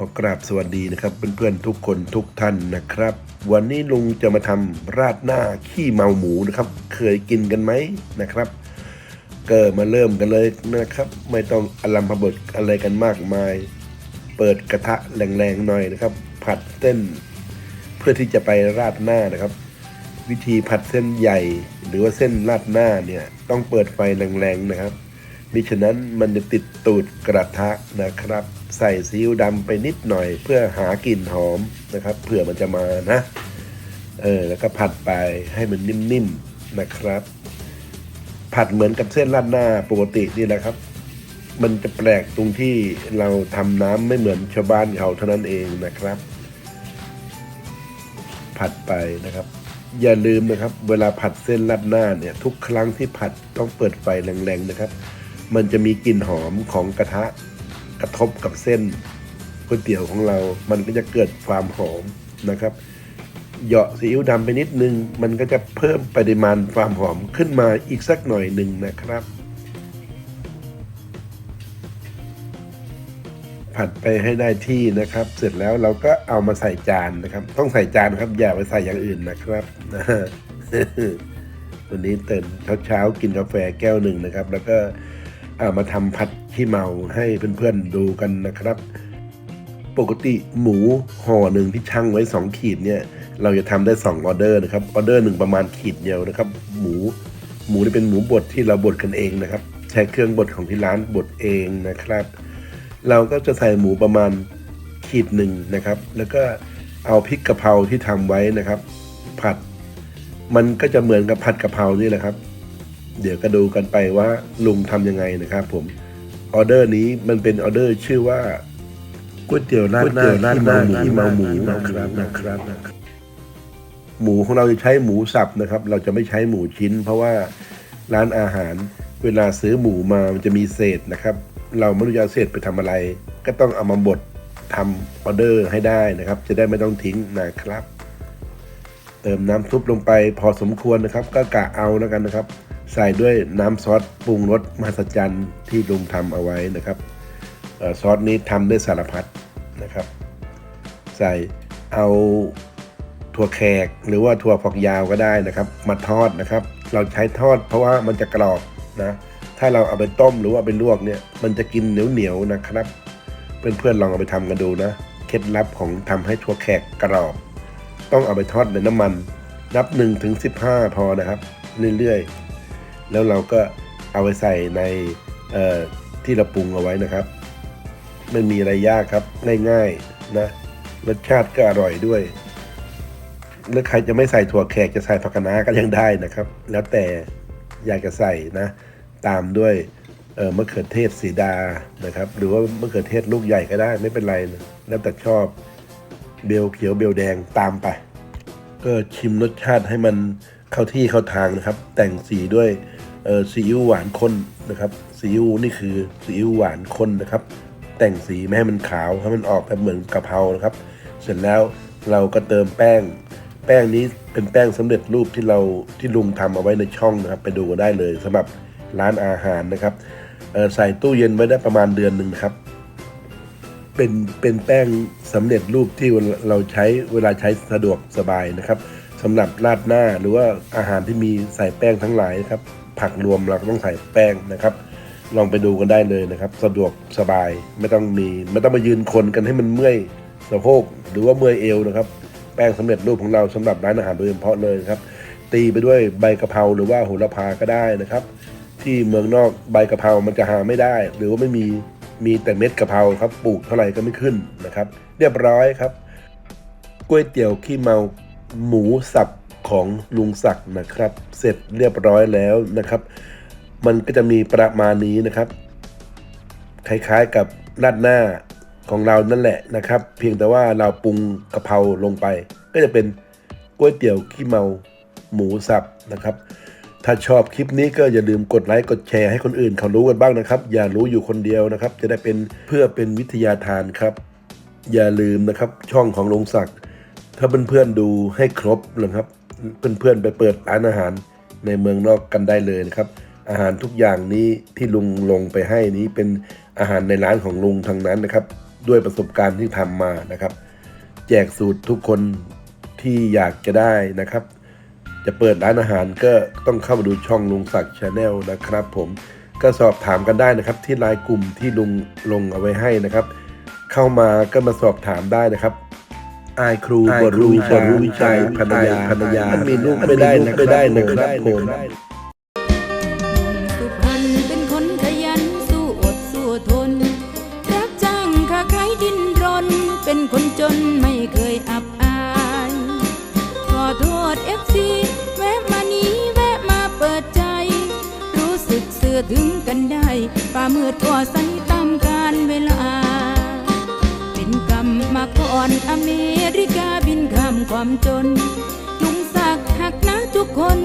ขอกราบสวัสดีนะครับ เพื่อนๆทุกคนทุกท่านนะครับ วันนี้ลุงจะมาทำราดหน้าขี้เมาหมูนะครับ เคยกินกันไหมนะครับก็มาเริ่มกันเลยนะครับ ไม่ต้องอลัมพบทอะไรกันมากมาย เปิดกระทะแรงๆหน่อยนะครับ ผัดเส้น เพื่อที่จะไปราดหน้านะครับ วิธีผัดเส้นใหญ่ หรือว่าเส้นราดหน้าเนี่ยต้องเปิดไฟแรงๆนะครับ มิฉะนั้นมันจะติดตูดกระทะนะครับ ใส่ซีอิ๊วดำไปนิดหน่อยเพื่อหากลิ่นหอมนะครับเผื่อมันจะมานะเออแล้วก็ผัดไปให้มันนิ่มๆนะครับ ผัดเหมือนกับเส้นราดหน้าปกตินี่แหละครับ มันจะแปลกตรงที่เราทำน้ำไม่เหมือนชาวบ้านเขาเท่านั้นเองนะครับ ผัดไปนะครับ อย่าลืมนะครับ เวลาผัดเส้นราดหน้าเนี่ย ทุกครั้งที่ผัดต้องเปิดไฟแรงๆนะครับ มันจะมีกลิ่นหอมของกระทะกระทบกับเส้นก๋วยเตี๋ยวของเรา มันก็จะเกิดความหอมนะครับ เหยาะซีอิ๊วดำไปนิดนึง มันก็จะเพิ่มปริมาณความหอมขึ้นมาอีกสักหน่อยหนึ่งนะครับ ผัดไปให้ได้ที่นะครับ เสร็จแล้วเราก็เอามาใส่จานนะครับ ต้องใส่จานครับ อย่าไปใส่อย่างอื่นนะครับวันนี้ตื่นเช้าๆกินกาแฟแก้วหนึ่งนะครับ แล้วก็ เอามาทำผัดขี้เมาให้เพื่อนๆดูกันนะครับ ปกติหมูห่อหนึ่งที่ชั่งไว้ 2 ขีดเนี่ยเราจะทำได้ 2 ออเดอร์นะครับออเดอร์หนึ่งประมาณขีดเดียวนะครับ หมูหมูนี่เป็นหมูบดที่เราบดกันเองนะครับ ใช้เครื่องบดของที่ร้านบดเองนะครับ เราก็จะใส่หมูประมาณขีดหนึ่งนะครับ แล้วก็เอาพริกกะเพราที่ทำไว้นะครับ ผัด มันก็จะเหมือนกับผัดกะเพรานี่แหละครับ เดี๋ยวก็ดูกันไปว่าลุงทำยังไงนะครับ ผมออเดอร์นี้มันเป็นออเดอร์ชื่อว่าก๋วยเตี๋ยวราดหน้าที่เมาหมูที่เมาหมูนะครับนะครับนะครับหมูของเราจะใช้หมูสับนะครับ เราจะไม่ใช้หมูชิ้น เพราะว่าร้านอาหารเวลาซื้อหมูมามันจะมีเศษนะครับ เราไม่รู้จะเอาเศษไปทำอะไร ก็ต้องเอามาบดทำออเดอร์ให้ได้นะครับ จะได้ไม่ต้องทิ้งนะครับ เติมน้ำซุปลงไปพอสมควรนะครับ ก็กะเอาแล้วกันนะครับ ใส่ด้วยน้ำซอสปรุงรสมหัศจรรย์ที่ลุงทำเอาไว้นะครับซอสนี้ทำได้สารพัดนะครับ ใส่เอาถั่วแขกหรือว่าถั่วฝักยาวก็ได้นะครับ มาทอดนะครับ เราใช้ทอดเพราะว่ามันจะกรอบนะถ้าเราเอาไปต้มหรือว่าไปลวกเนี่ยมันจะกินเหนียวๆนะครับ เพื่อนๆลองเอาไปทำกันดูนะเคล็ดลับของทำให้ถั่วแขกกรอบ ต้องเอาไปทอดในน้ำมัน นับ1ถึง15 พอนะครับ เรื่อยๆ แล้วเราก็เอาไปใส่ในที่เราปรุงเอาไว้นะครับ ไม่มีอะไรยากครับง่ายๆนะรสชาติก็อร่อยด้วย แล้วใครจะไม่ใส่ถั่วแขกจะใส่ผักคะน้าก็ยังได้นะครับ แล้วแต่อยากจะใส่นะ ตามด้วยเมะเขือเทศสีดานะครับ หรือว่ามะเขือเทศลูกใหญ่ก็ได้ไม่เป็นไรนะแล้วแต่ชอบเบลเขียวเบลแดงตามไป ก็ชิมรสชาติให้มันเข้าที่เข้าทางนะครับ แต่งสีด้วย ซีอิ๊วหวานข้นนะครับซีอิ๊วนี่คือซีอิ๊วหวานข้นนะครับ แต่งสีไม่ให้มันขาวให้มันออกแบบเหมือนกะเพรานะครับ เสร็จแล้วเราก็เติมแป้ง แป้งนี้เป็นแป้งสำเร็จรูปที่เราที่ลุงทำเอาไว้ในช่องนะครับ ไปดูกันได้เลยสำหรับร้านอาหารนะครับใส่ตู้เย็นไว้ได้ประมาณเดือนหนึ่งครับ เป็นเป็นแป้งสำเร็จรูปที่เราใช้เวลาใช้สะดวกสบายนะครับสำหรับราดหน้าหรือว่าอาหารที่มีใส่แป้งทั้งหลายนะครับ ผักรวมเราก็ต้องใส่แป้งนะครับ ลองไปดูกันได้เลยนะครับ สะดวกสบายไม่ต้องมีไม่ต้องมายืนคนกันให้มันเมื่อยสะโพกหรือว่าเมื่อยเอวนะครับ แป้งสำเร็จรูปของเราสำหรับร้านอาหารโดยเฉพาะเลยครับ ตีไปด้วยใบกะเพราหรือว่าโหระพาก็ได้นะครับ ที่เมืองนอกใบกะเพรามันจะหาไม่ได้ หรือว่าไม่มีมีแต่เม็ดกะเพราครับปลูกเท่าไหร่ก็ไม่ขึ้นนะครับ เรียบร้อยครับก๋วยเตี๋ยวขี้เมาหมูสับ ของลุงศักดิ์นะครับ เสร็จเรียบร้อยแล้วนะครับ มันก็จะมีประมาณนี้นะครับ คล้ายๆกับราดหน้าของเรานั่นแหละนะครับ เพียงแต่ว่าเราปรุงกะเพราลงไป ก็จะเป็นก๋วยเตี๋ยวขี้เมาหมูสับนะครับ ถ้าชอบคลิปนี้ก็อย่าลืมกดไลค์กดแชร์ให้คนอื่นเขารู้กันบ้างนะครับ อย่ารู้อยู่คนเดียวนะครับ จะได้เป็นเพื่อเป็นวิทยาทานครับ อย่าลืมนะครับช่องของลงศักดิ์ถ้าเพื่อนๆดูให้ครบนะครับ เพื่อนๆไปเปิดร้านอาหารในเมืองนอกกันได้เลยนะครับ อาหารทุกอย่างนี้ที่ลุงลงไปให้นี้เป็นอาหารในร้านของลุงทั้งนั้นนะครับ ด้วยประสบการณ์ที่ทำมานะครับ แจกสูตรทุกคนที่อยากจะได้นะครับ จะเปิดร้านอาหารก็ต้องเข้ามาดูช่องลุงศักดิ์ชาแนลนะครับ ผมก็สอบถามกันได้นะครับ ที่ไลน์กลุ่มที่ลุงลงเอาไว้ให้นะครับ เข้ามาก็มาสอบถามได้นะครับ อายครูบรู้วิชารู้วิจัยภรรยาภรรยามันมีลูกไม่ได้นะไม่ได้นะครับผมสุพรรณเป็นคนขยันสู้อดสู้ทน รับจ้างค้าขายดินรน เป็นคนจนไม่เคยอับอาย ขอโทษเอฟซีแวะมานี้แวะมาเปิดใจ รู้สึกเสื่อถึงกันได้ป่ามืดก็ใส่ตามการเวลาเป็นกรรม มาก่อนอเมริกาบินข้ามความจนลุงศักดิ์หักนะทุกคน